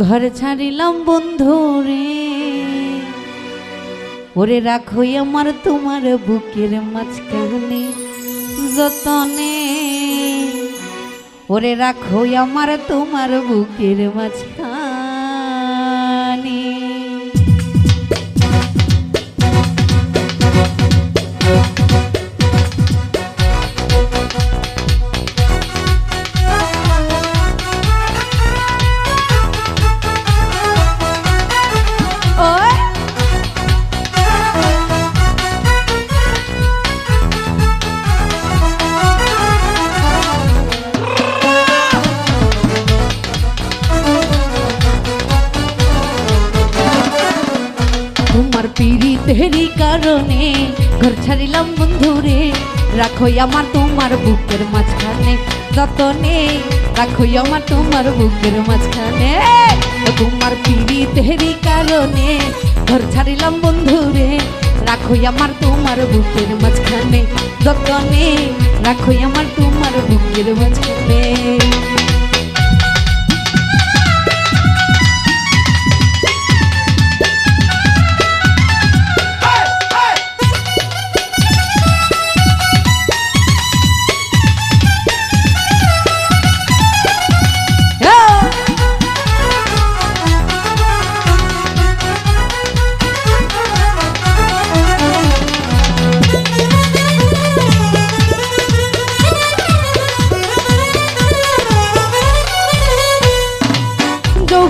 ঘর ছাড়িলাম বন্ধু রে। ওরে রাখো আমার তোমার বুকের মাঝখানে যতনে। ওরে রাখো আমার তোমার বুকের মাঝখানে পিড়িতেরই কারণে ঘর ছাড়িলাম বন্ধুরে। রাখো আমার তোমার বুকের মাঝখানে। যতনে রাখো আমার তোমার বুকের মাঝখানে। তোমার পিড়ি পিড়িতেরই কারণে ঘর ছাড়িলাম বন্ধুরে। রাখো আমার তোমার বুকের মাঝখানে। যতনে রাখো আমার তোমার বুকের মাঝখানে।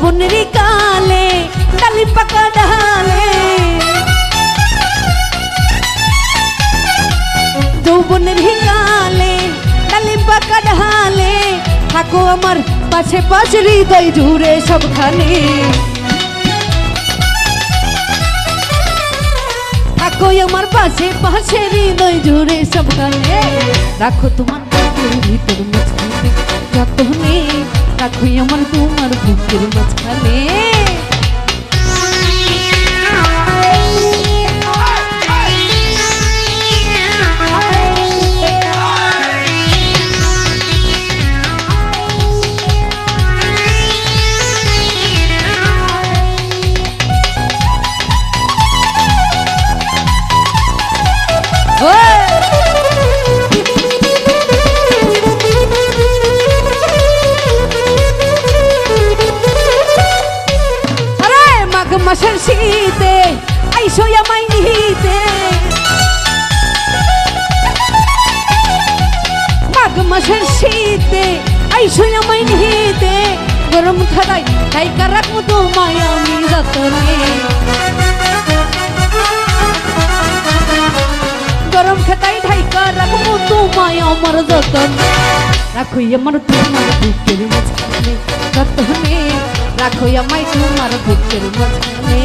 যৌবনের কালে ডালি পাকা ডালে যৌবনের কালে ডালি পাকা ডালে থাকো আমার পাশে পাশে হৃদয় জুড়ে সবখানে থাকো আমার পাশে পাশে হৃদয় জুড়ে সবখানে রাখো তোমার ভিতর মাঝখানে যতনে রাখো আমার তোমার বুকের মাঝখানে মাসের শীতে, আইসো আমায় নিহিতে গরম খাদাই তাই কারাক তোমায় আমি যতনে। গরম খেতাই ঢাইকা রাখব তোমায় আমার যতন। রাখো আমার তোমার বুকের মাঝখানে, যতনে। রাখো আমায় তোমার বুকের মাঝখানে।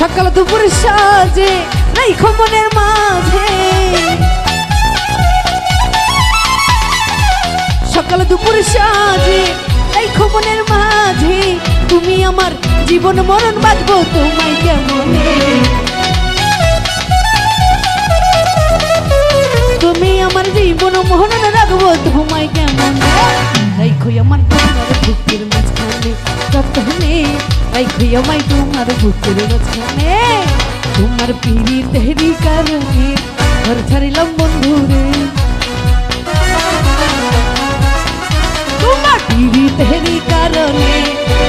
সকাল দুপুর সাজে নাই মনের মাঝে। সকাল দুপুর সাজে নাই মনের মাঝে। তুমি আমার জীবন মরণ বাঁচবো তোমায় কেমনে? জীবন মোহন রাখব তোমায় কেমন? রাইখো আমার তোমার বুকের মাঝখানে যতনে রাইখো আমায় তোমার বুকের মাঝখানে। তোমার পিড়ি তেহরি কারণে ঘর ছাড়িলাম বন্ধুরে তোমার পিড়ি তেহরি কারণে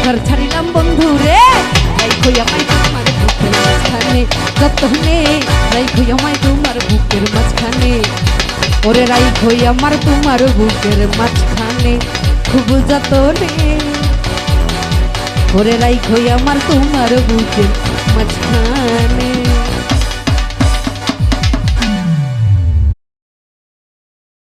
ঘর ছাড়িলাম বন্ধুরে রাইখো আমায় তোমার বুকের মাঝখানে যতনে রাইখো আমায় ওরে রাই রাইখো আমার তোমার বুকের মাঝখানে, খুব যতনে। ওরে রাই রাইখো আমার তোমার বুকের মাঝখানে।